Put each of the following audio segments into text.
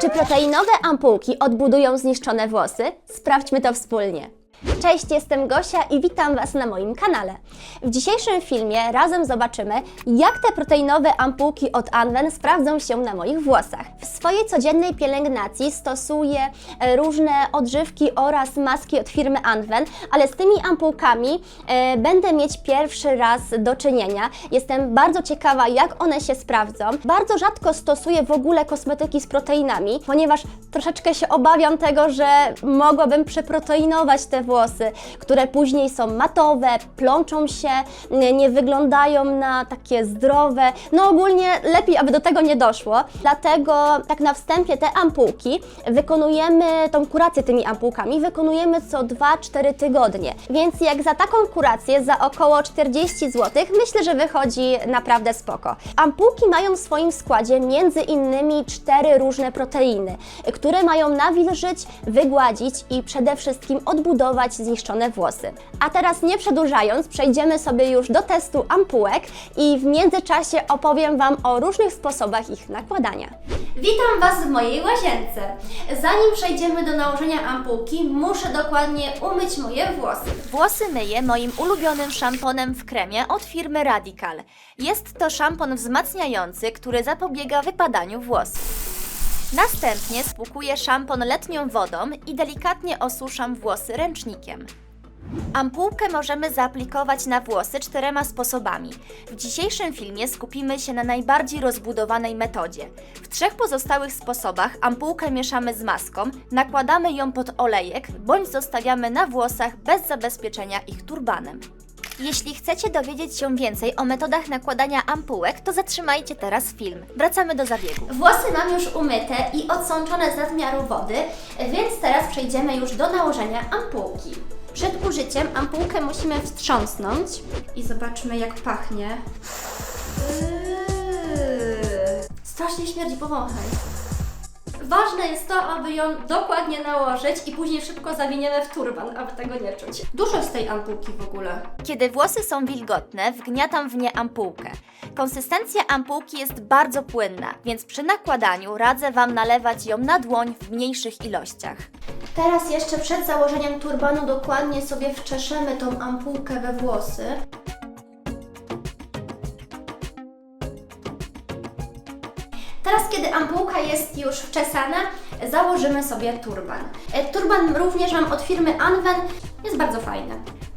Czy proteinowe ampułki odbudują zniszczone włosy? Sprawdźmy to wspólnie. Cześć, jestem Gosia i witam Was na moim kanale. W dzisiejszym filmie razem zobaczymy, jak te proteinowe ampułki od Anwen sprawdzą się na moich włosach. W swojej codziennej pielęgnacji stosuję e, różne odżywki oraz maski od firmy Anwen, ale z tymi ampułkami e, będę mieć pierwszy raz do czynienia. Jestem bardzo ciekawa, jak one się sprawdzą. Bardzo rzadko stosuję w ogóle kosmetyki z proteinami, ponieważ troszeczkę się obawiam tego, że mogłabym przeproteinować te włosy, które później są matowe, plączą się, nie wyglądają na takie zdrowe. No ogólnie lepiej, aby do tego nie doszło. Dlatego tak na wstępie te ampułki wykonujemy, tą kurację tymi ampułkami wykonujemy co 2-4 tygodnie. Więc jak za taką kurację za około 40 zł, myślę, że wychodzi naprawdę spoko. Ampułki mają w swoim składzie między innymi cztery różne proteiny, które mają nawilżyć, wygładzić i przede wszystkim odbudować zniszczone włosy. A teraz nie przedłużając, przejdziemy sobie już do testu ampułek i w międzyczasie opowiem Wam o różnych sposobach ich nakładania. Witam Was w mojej łazience. Zanim przejdziemy do nałożenia ampułki, muszę dokładnie umyć moje włosy. Włosy myję moim ulubionym szamponem w kremie od firmy Radical. Jest to szampon wzmacniający, który zapobiega wypadaniu włosów. Następnie spłukuję szampon letnią wodą i delikatnie osuszam włosy ręcznikiem. Ampułkę możemy zaaplikować na włosy czterema sposobami. W dzisiejszym filmie skupimy się na najbardziej rozbudowanej metodzie. W trzech pozostałych sposobach ampułkę mieszamy z maską, nakładamy ją pod olejek bądź zostawiamy na włosach bez zabezpieczenia ich turbanem. Jeśli chcecie dowiedzieć się więcej o metodach nakładania ampułek, to zatrzymajcie teraz film. Wracamy do zabiegu. Włosy mam już umyte i odsączone z nadmiaru wody, więc teraz przejdziemy już do nałożenia ampułki. Przed użyciem ampułkę musimy wstrząsnąć i zobaczmy jak pachnie. Yy. Strasznie śmierdzi, powąchaj. Ważne jest to, aby ją dokładnie nałożyć i później szybko zawiniemy w turban, aby tego nie czuć. Dużo jest tej ampułki w ogóle. Kiedy włosy są wilgotne, wgniatam w nie ampułkę. Konsystencja ampułki jest bardzo płynna, więc przy nakładaniu radzę Wam nalewać ją na dłoń w mniejszych ilościach. Teraz jeszcze przed założeniem turbanu dokładnie sobie wczeszemy tą ampułkę we włosy. Teraz, kiedy ampułka jest już wczesana, założymy sobie turban. E, Turban również mam od firmy Anwen, jest bardzo fajny.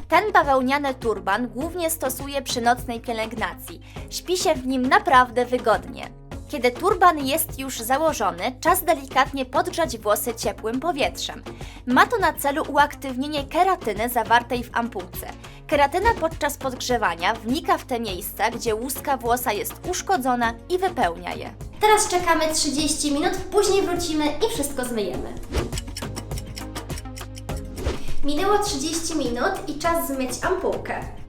Ten bawełniany turban głównie stosuję przy nocnej pielęgnacji. Śpi się w nim naprawdę wygodnie. Kiedy turban jest już założony, czas delikatnie podgrzać włosy ciepłym powietrzem. Ma to na celu uaktywnienie keratyny zawartej w ampułce. Keratyna podczas podgrzewania wnika w te miejsca, gdzie łuska włosa jest uszkodzona i wypełnia je. Teraz czekamy 30 minut, później wrócimy i wszystko zmyjemy. Minęło 30 minut i czas zmyć ampułkę.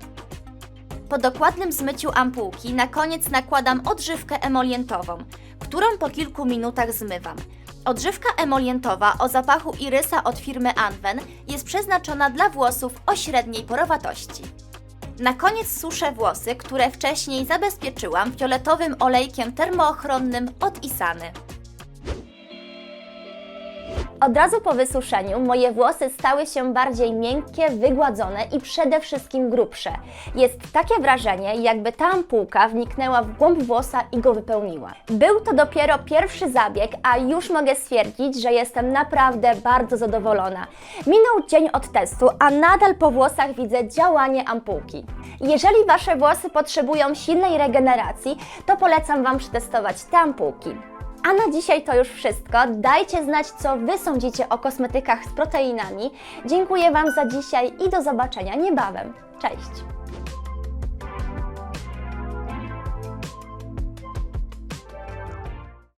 Po dokładnym zmyciu ampułki na koniec nakładam odżywkę emolientową, którą po kilku minutach zmywam. Odżywka emolientowa o zapachu irysa od firmy Anwen jest przeznaczona dla włosów o średniej porowatości. Na koniec suszę włosy, które wcześniej zabezpieczyłam fioletowym olejkiem termoochronnym od Isany. Od razu po wysuszeniu moje włosy stały się bardziej miękkie, wygładzone i przede wszystkim grubsze. Jest takie wrażenie, jakby ta ampułka wniknęła w głąb włosa i go wypełniła. Był to dopiero pierwszy zabieg, a już mogę stwierdzić, że jestem naprawdę bardzo zadowolona. Minął dzień od testu, a nadal po włosach widzę działanie ampułki. Jeżeli Wasze włosy potrzebują silnej regeneracji, to polecam Wam przetestować te ampułki. A na dzisiaj to już wszystko. Dajcie znać, co Wy sądzicie o kosmetykach z proteinami. Dziękuję Wam za dzisiaj i do zobaczenia niebawem. Cześć!